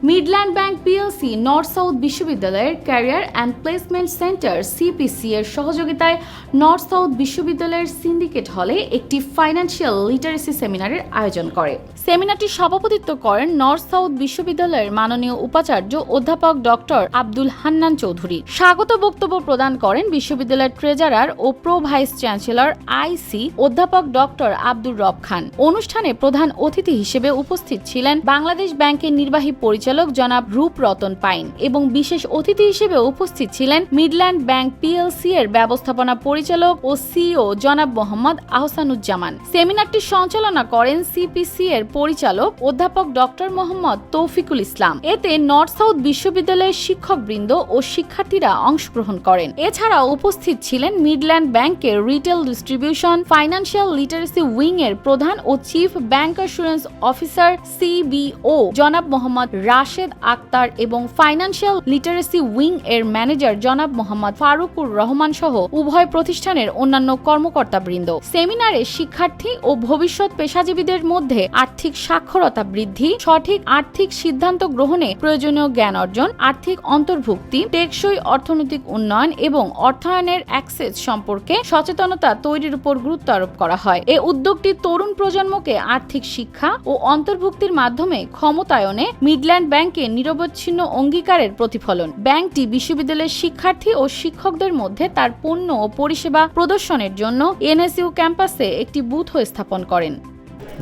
Literacy north south বিশ্ববিদ্যালয়ের career and placement center CPC এর সহযোগিতায় নর্থ সাউথ বিশ্ববিদ্যালয়ের সিন্ডিকেট হলে একটি ফাইন্যান্সিয়াল লিটারেসি সেমিনারের আয়োজন করে। সেমিনারটি সভাপতিত্ব করেন নর্থ সাউথ বিশ্ববিদ্যালয়ের মাননীয় উপাচার্য অধ্যাপক ডক্টর আব্দুল হান্নান চৌধুরী। স্বাগত বক্তব্য প্রদান করেন বিশ্ববিদ্যালয়ের ট্রেজারার ও প্রো ভাইস চ্যান্সেলর আইসি অধ্যাপক ডক্টর আব্দুর রব খান। অনুষ্ঠানে প্রধান অতিথি হিসেবে উপস্থিত ছিলেন বাংলাদেশ ব্যাংকের নির্বাহী পরিচালক জনাব রূপ রতন পাইন এবং বিশেষ অতিথি হিসেবে উপস্থিত ছিলেন মিডল্যান্ড ব্যাংক পিএলসি এর ব্যবস্থাপনা পরিচালক ও সিইও জনাব মোহাম্মদ আহসানুজ্জামান। সেমিনারটি সঞ্চালনা করেন সিপিসি এর পরিচালক অধ্যাপক ডক্টর মোহাম্মদ তৌফিকুল ইসলাম। এতে নর্থ সাউথ বিশ্ববিদ্যালয়ের শিক্ষকবৃন্দ ও শিক্ষার্থীরা অংশগ্রহণ করেন। এছাড়াও উপস্থিত ছিলেন মিডল্যান্ড ব্যাংকের retail distribution, financial literacy wing এর প্রধান ও chief bank assurance officer CBO জনাব মোহাম্মদ রাশেদ আক্তার এবং ফাইন্যান্সিয়াল লিটারেসি উইং এর ম্যানেজার জনাব মোহাম্মদ ফারুকুর রহমান সহ উভয় প্রতিষ্ঠানের অন্যান্য কর্মকর্তাবৃন্দ। সেমিনারে শিক্ষার্থী ও ভবিষ্যৎ পেশাজীবীদের মধ্যে আর্থিক সাক্ষরতা বৃদ্ধি, সঠিক আর্থিক সিদ্ধান্ত গ্রহণে প্রয়োজনীয় জ্ঞান অর্জন, আর্থিক অন্তর্ভুক্তি, টেকসই অর্থনৈতিক উন্নয়ন এবং অর্থায়নের অ্যাক্সেস সম্পর্কে সচেতনতা তৈরির উপর গুরুত্ব আরোপ করা হয়। এ উদ্যোগটি তরুণ প্রজন্মকে আর্থিক শিক্ষা ও অন্তর্ভুক্তির মাধ্যমে ক্ষমতায়নে মিডল্যান্ড ব্যাংকের নিরবচ্ছিন্ন অঙ্গীকারের প্রতিফলন। ব্যাংকটি বিশ্ববিদ্যালয়ের শিক্ষার্থী ও শিক্ষকদের মধ্যে তার পণ্য ও পরিষেবা প্রদর্শনের জন্য এনএসইউ ক্যাম্পাসে একটি বুথ স্থাপন করেন।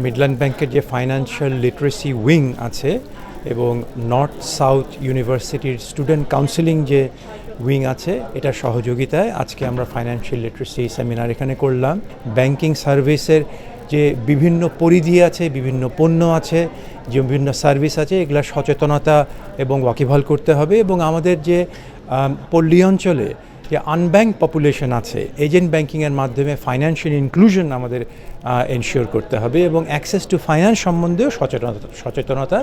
মিডল্যান্ড ব্যাংকের যে ফাইন্যান্সিয়াল লিটারেসি উইং আছে এবং নর্থ সাউথ ইউনিভার্সিটির স্টুডেন্ট কাউন্সিলিং যে উইং আছে এটার সহযোগিতায় আজকে আমরা ফাইন্যান্সিয়াল লিটারেসি সেমিনার এখানে করলাম। ব্যাংকিং সার্ভিসের যে বিভিন্ন পরিধি আছে, বিভিন্ন পণ্য আছে, যে বিভিন্ন সার্ভিস আছে, এগুলো সচেতনতা এবং ওয়াকিবহাল করতে হবে এবং আমাদের যে পল্লী অঞ্চলে যে আনব্যাঙ্ক পপুলেশন আছে এজেন্ট ব্যাঙ্কিংয়ের মাধ্যমে ফাইন্যান্সিয়াল ইনক্লুশন আমাদের এনশিওর করতে হবে এবং অ্যাক্সেস টু ফাইন্যান্স সম্বন্ধেও সচেতনতা সচেতনতা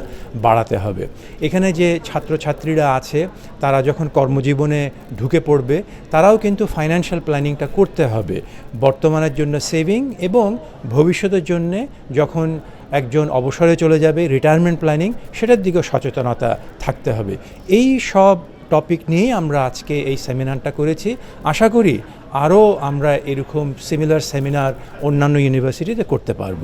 বাড়াতে হবে। এখানে যে ছাত্রছাত্রীরা আছে, তারা যখন কর্মজীবনে ঢুকে পড়বে, তারাও কিন্তু ফাইন্যান্সিয়াল প্ল্যানিংটা করতে হবে। বর্তমানের জন্য সেভিং এবং ভবিষ্যতের জন্যে যখন একজন অবসরে চলে যাবে রিটায়ারমেন্ট প্ল্যানিং সেটার দিকেও সচেতনতা থাকতে হবে। এই সব টপিক নিয়েই আমরা আজকে এই সেমিনারটা করেছি। আশা করি আরও আমরা এরকম সিমিলার সেমিনার অন্যান্য ইউনিভার্সিটিতে করতে পারব।